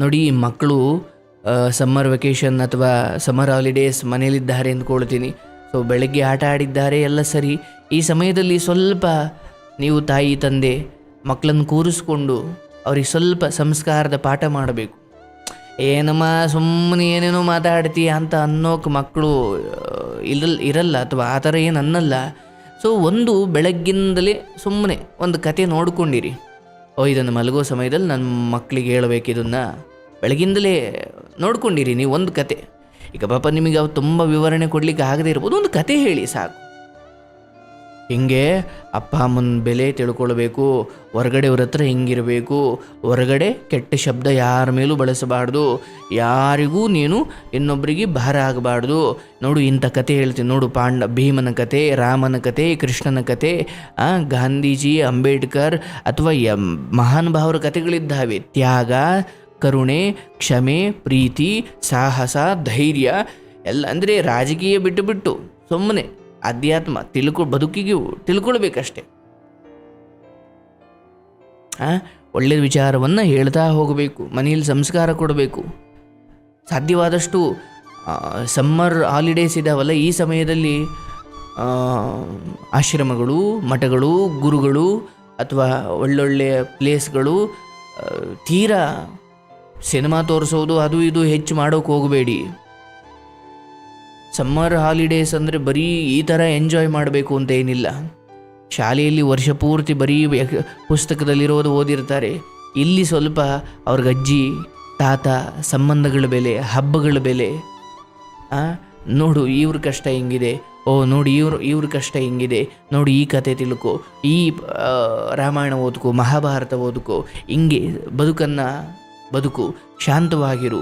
ನೋಡಿ, ಮಕ್ಕಳು summer vacation ಅಥವಾ ಸಮ್ಮರ್ ಹಾಲಿಡೇಸ್ ಮನೇಲಿದ್ದಾರೆ ಅಂದ್ಕೊಳ್ತೀನಿ. ಸೊ ಬೆಳಗ್ಗೆ ಆಟ ಆಡಿದ್ದಾರೆ, ಎಲ್ಲ ಸರಿ. ಈ ಸಮಯದಲ್ಲಿ ಸ್ವಲ್ಪ ನೀವು ತಾಯಿ, ತಂದೆ, ಮಕ್ಕಳನ್ನು ಕೂರಿಸ್ಕೊಂಡು ಅವ್ರಿಗೆ ಸ್ವಲ್ಪ ಸಂಸ್ಕಾರದ ಪಾಠ ಮಾಡಬೇಕು. ಏನಮ್ಮ ಸುಮ್ಮನೆ ಏನೇನೋ ಮಾತಾಡ್ತೀಯ ಅಂತ ಅನ್ನೋಕೆ ಮಕ್ಕಳು ಇಲ್ಲ ಇರಲ್ಲ ಅಥವಾ ಆ ಥರ ಏನು ಅನ್ನಲ್ಲ. ಸೊ ಒಂದು ಬೆಳಗ್ಗಿಂದಲೇ ಸುಮ್ಮನೆ ಒಂದು ಕತೆ ನೋಡ್ಕೊಂಡಿರಿ. ಓ, ಇದನ್ನು ಮಲಗೋ ಸಮಯದಲ್ಲಿ ನನ್ನ ಮಕ್ಕಳಿಗೆ ಹೇಳ್ಬೇಕು ಇದನ್ನು. ಬೆಳಗಿಂದಲೇ ನೋಡ್ಕೊಂಡಿರಿ ನೀವು ಒಂದು ಕತೆ. ಈಗ ಪಾಪ ನಿಮಗೆ ಅವು ತುಂಬ ವಿವರಣೆ ಕೊಡಲಿಕ್ಕೆ ಆಗದೇ ಇರ್ಬೋದು. ಒಂದು ಕತೆ ಹೇಳಿ ಸಾಕು. ಹಿಂಗೆ ಅಪ್ಪ ಅಮ್ಮನ ಬೆಲೆ ತಿಳ್ಕೊಳ್ಬೇಕು ಹೊರಗಡೆಯವ್ರ ಹತ್ರ ಹಿಂಗಿರಬೇಕು, ಹೊರಗಡೆ ಕೆಟ್ಟ ಶಬ್ದ ಯಾರ ಮೇಲೂ ಬಳಸಬಾರ್ದು, ಯಾರಿಗೂ ನೀನು ಇನ್ನೊಬ್ಬರಿಗೆ ಭಾರ ಆಗಬಾರ್ದು. ನೋಡು, ಇಂಥ ಕತೆ ಹೇಳ್ತೀನಿ. ನೋಡು, ಪಾಂಡ, ಭೀಮನ ಕತೆ, ರಾಮನ ಕತೆ, ಕೃಷ್ಣನ ಕತೆ ಗಾಂಧೀಜಿ, ಅಂಬೇಡ್ಕರ್ ಅಥವಾ ಮಹಾನ್ ಭಾವರ ಕತೆಗಳಿದ್ದಾವೆ. ತ್ಯಾಗ ಕರುಣೆ, ಕ್ಷಮೆ, ಪ್ರೀತಿ, ಸಾಹಸ, ಧೈರ್ಯ ಎಲ್ಲ ಅಂದರೆ ರಾಜಕೀಯ ಬಿಟ್ಟು ಬಿಟ್ಟು ಸುಮ್ಮನೆ ಅಧ್ಯಾತ್ಮ ತಿಳ್ಕೊ ಬದುಕಿಗೆ ತಿಳ್ಕೊಳ್ಬೇಕಷ್ಟೆ. ಹಾಂ ಒಳ್ಳೆಯ ವಿಚಾರವನ್ನು ಹೇಳ್ತಾ ಹೋಗಬೇಕು, ಮನೆಯಲ್ಲಿ ಸಂಸ್ಕಾರ ಕೊಡಬೇಕು. ಸಾಧ್ಯವಾದಷ್ಟು ಸಮ್ಮರ್ ಹಾಲಿಡೇಸ್ ಇದ್ದಾವಲ್ಲ ಈ ಸಮಯದಲ್ಲಿ ಆಶ್ರಮಗಳು, ಮಠಗಳು, ಗುರುಗಳು ಅಥವಾ ಒಳ್ಳೊಳ್ಳೆಯ ಪ್ಲೇಸ್ಗಳು ತೀರಾ ಸಿನಿಮಾ ತೋರಿಸೋದು ಅದು ಇದು ಹೆಚ್ಚು ಮಾಡೋಕೆ ಹೋಗಬೇಡಿ. ಸಮ್ಮರ್ ಹಾಲಿಡೇಸ್ ಅಂದರೆ ಬರೀ ಈ ಥರ ಎಂಜಾಯ್ ಮಾಡಬೇಕು ಅಂತ ಏನಿಲ್ಲ. ಶಾಲೆಯಲ್ಲಿ ವರ್ಷ ಪೂರ್ತಿ ಬರೀ ಪುಸ್ತಕದಲ್ಲಿರೋದು ಓದಿರ್ತಾರೆ. ಇಲ್ಲಿ ಸ್ವಲ್ಪ ಅವ್ರಿಗೆ ಅಜ್ಜಿ, ತಾತ, ಸಂಬಂಧಗಳ ಬೆಲೆ, ಹಬ್ಬಗಳ ಬೆಲೆ ನೋಡು ಇವ್ರ ಕಷ್ಟ ಹೆಂಗಿದೆ, ಓ ನೋಡಿ ಇವ್ರ ಇವ್ರ ಕಷ್ಟ ಹಿಂಗಿದೆ, ನೋಡಿ ಈ ಕತೆ ತಿಳ್ಕೊ, ಈ ರಾಮಾಯಣ ಓದ್ಕೋ, ಮಹಾಭಾರತ ಓದ್ಕೋ, ಹಿಂಗೆ ಬದುಕನ್ನು ಬದುಕು ಶಾಂತವಾಗಿರು.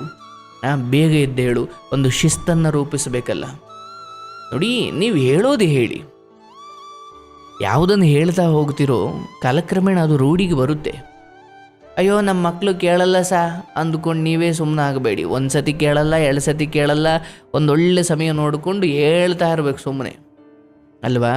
ಬೇಗ ಎದ್ದೇಳು, ಒಂದು ಶಿಸ್ತನ್ನು ರೂಪಿಸಬೇಕಲ್ಲ. ನೋಡಿ, ನೀವು ಹೇಳೋದು ಹೇಳಿ. ಯಾವುದನ್ನು ಹೇಳ್ತಾ ಹೋಗ್ತಿರೋ ಕಾಲಕ್ರಮೇಣ ಅದು ರೂಢಿಗೆ ಬರುತ್ತೆ. ಅಯ್ಯೋ ನಮ್ಮ ಮಕ್ಕಳು ಕೇಳಲ್ಲ ಸಾ, ಅಂದ್ಕೊಂಡು ನೀವೇ ಸುಮ್ಮನೆ ಆಗಬೇಡಿ. ಒಂದು ಸತಿ ಕೇಳಲ್ಲ, ಎರಡು ಸತಿ ಕೇಳಲ್ಲ, ಒಂದೊಳ್ಳೆ ಸಮಯ ನೋಡಿಕೊಂಡು ಹೇಳ್ತಾ ಇರಬೇಕು ಸುಮ್ಮನೆ ಅಲ್ವಾ?